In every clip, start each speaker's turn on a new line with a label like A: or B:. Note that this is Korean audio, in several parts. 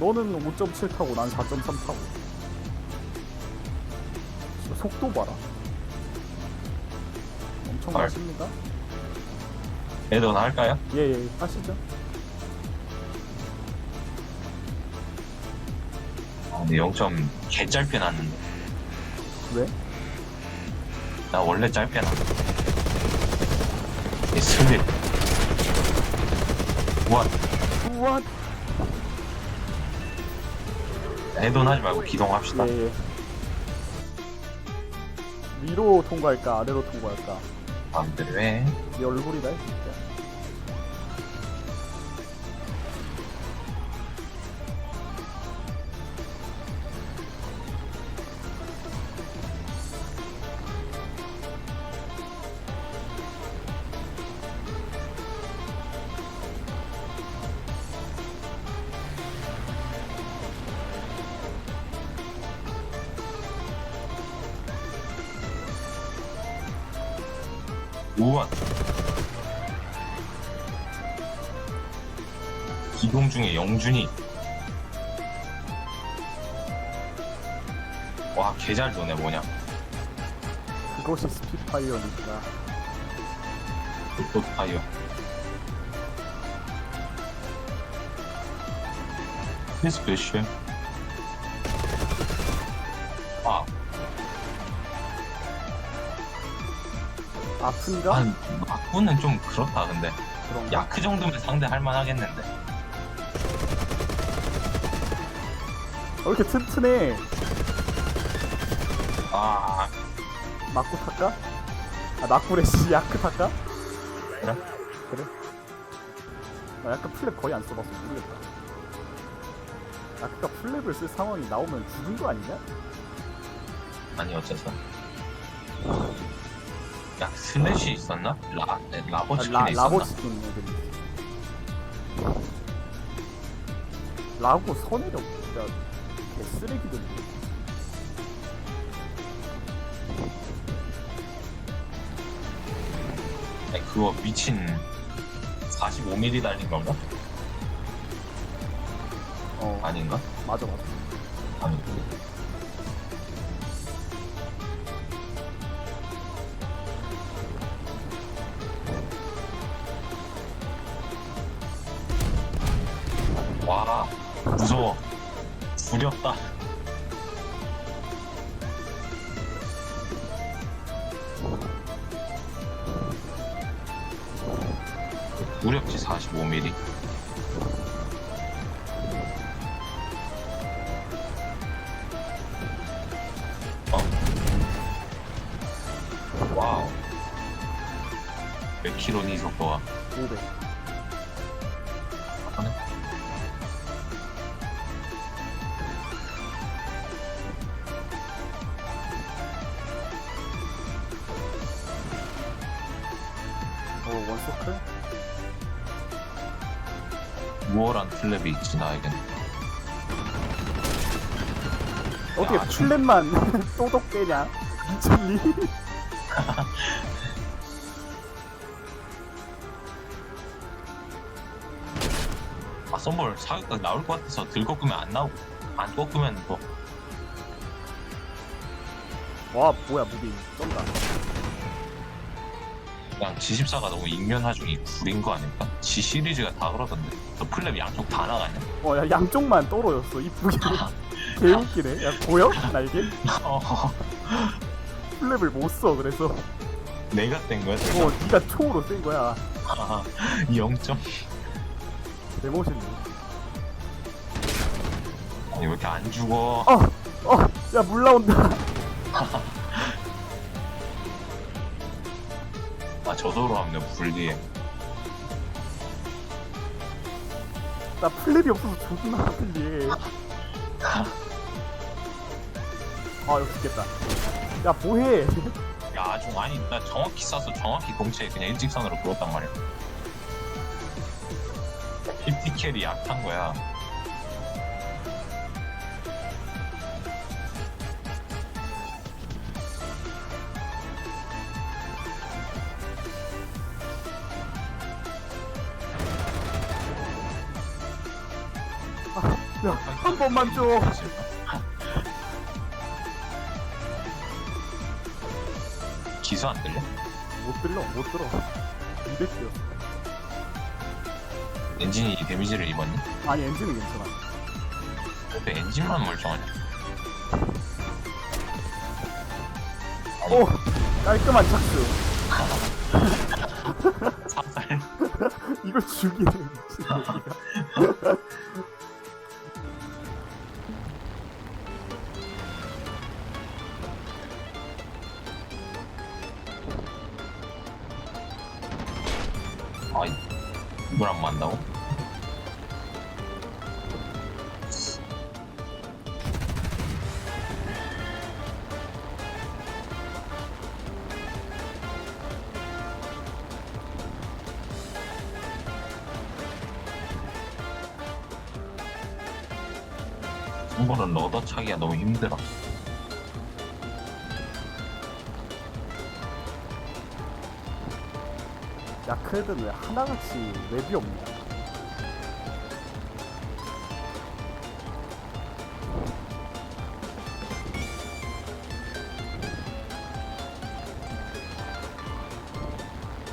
A: 너는 5.7 타고 난 4.3 타고. 속도 봐라. 엄청
B: 헐.
A: 맛있습니다.
B: 애돈 할까요?
A: 예예 하시죠.
B: 아, 근데 0점 개 짧게 났는데.
A: 왜?
B: 나 원래 짧게 났는데. 이 슬립. 우와,
A: 우와.
B: 애돈 하지 말고 기동합시다.
A: 예 예. 위로 통과할까 아래로 통과할까?
B: 마음대로 해.
A: 네 얼굴이다 진짜.
B: 우와. 기동 중에 영준이. 와, 개 잘 도네, 뭐냐.
A: 그것이 스피파이어니까.
B: 또 파이어. 스페셜. 아,
A: 아픈가?
B: 한, 막구는 좀 그렇다, 근데.
A: 그런가?
B: 야크 정도면 상대 할 만 하겠는데.
A: 왜 이렇게 튼튼해?
B: 아,
A: 막구 탈까? 아 막구래 씨 야크 탈까?
B: 그래?
A: 그래? 나 약간 플랩 거의 안 써봤어 모르겠다 야크가 플랩을 쓸 상황이 나오면 죽은 거 아니냐?
B: 아니, 어째서. 야, 스매시 있었나? 라, 네, 라버
A: 아,
B: 치킨에
A: 라,
B: 있었나?
A: 라보 치킨 애들이 라고 선해력 진짜 개쓰레기던데
B: 아니, 그거 미친 45mm 달린 건가?
A: 어
B: 아닌가?
A: 맞아 맞아
B: 아니. 와, 무서워. 두렵다. 무렵지 45mm. 어. 와우. 몇 킬로니 속도가?
A: 500 어 원서클?
B: 우월한 플랩이 있지 나에겐.
A: 어떻게
B: 야, 좀-
A: 플랩만 또독 깨냐? 미쳤니?
B: 아 선물 사격각 나올 것 같아서 들 꺾으면 안 나오고 안 꺾으면 뭐
A: 와 뭐야 무빙 쩐다
B: 그냥 G14가 너무 인면하중이 구린 거 아닐까? G 시리즈가 다 그러던데. 저 플랩 양쪽 다 나가냐?
A: 어 야 양쪽만 떨어졌어 이쁘게 개웃기네 야 보여? 날개?
B: 어,
A: 플랩을 못 써 그래서
B: 내가 뗀 거야?
A: 어 니가 총으로 쓴 거야
B: 아, 0점?
A: 개멋있네
B: 아니 왜 이렇게 안 죽어?
A: 어야 물 나온다
B: 저도로 하면 불리해.
A: 나 플랩이 없어서 존나 아픈데 아 이거 죽겠다 야 뭐해
B: 야 아중 아니 나 정확히 쏴서 정확히 동체에 그냥 일직선으로 그었단 말이야. 50 캐리 약한 거야.
A: 야, 한 번만 줘.
B: 기수 안 들려?
A: 못 들러, 못 들어. 200개였어.
B: 엔진이 데미지를 입었니?
A: 아니, 엔진은 괜찮아.
B: 왜 엔진만 멀쩡하냐?
A: 오! 깔끔한 착수.
B: 삽살
A: 이걸 죽이네, 미친
B: 이걸 안 만다고? 이거는 러더 차기가 너무 힘들어.
A: 야, 크레드는 왜 하나같이 랩이 없냐?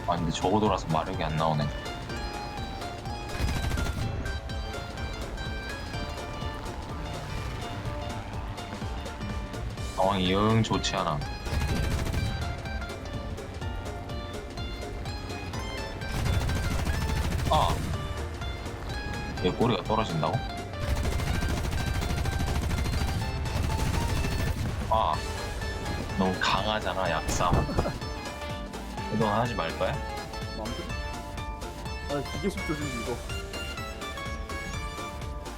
B: 아 근데 저거 돌아서 마력이 안 나오네. 상황이 영 좋지 않아. 아! 내 꼬리가 떨어진다고? 아! 너무 강하잖아, 약삼. 그동안 하지 말 거야?
A: 마음대로. 아, 기계식 조준 이거.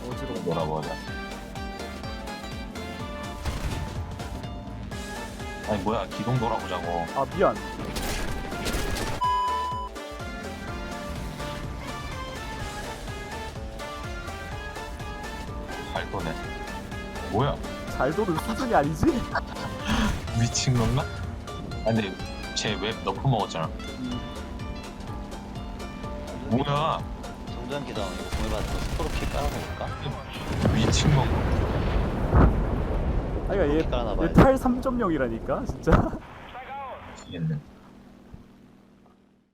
A: 어지러워.
B: 놀아보자. 아니 뭐야 기동 돌아보자고.
A: 아, 미안.
B: 발도네. 뭐야
A: 잘 도는 수준이 아니지?
B: 미친 건가? 아 근데 쟤웹 너프 먹었잖아.
A: 음,
B: 뭐야
C: 정전기도 이거 구매받아서 스토로키 깔아놓을까?
B: 미친 건가?
A: 아이가 얘. 얘탈 3.0이라니까, 진짜.
B: 얘는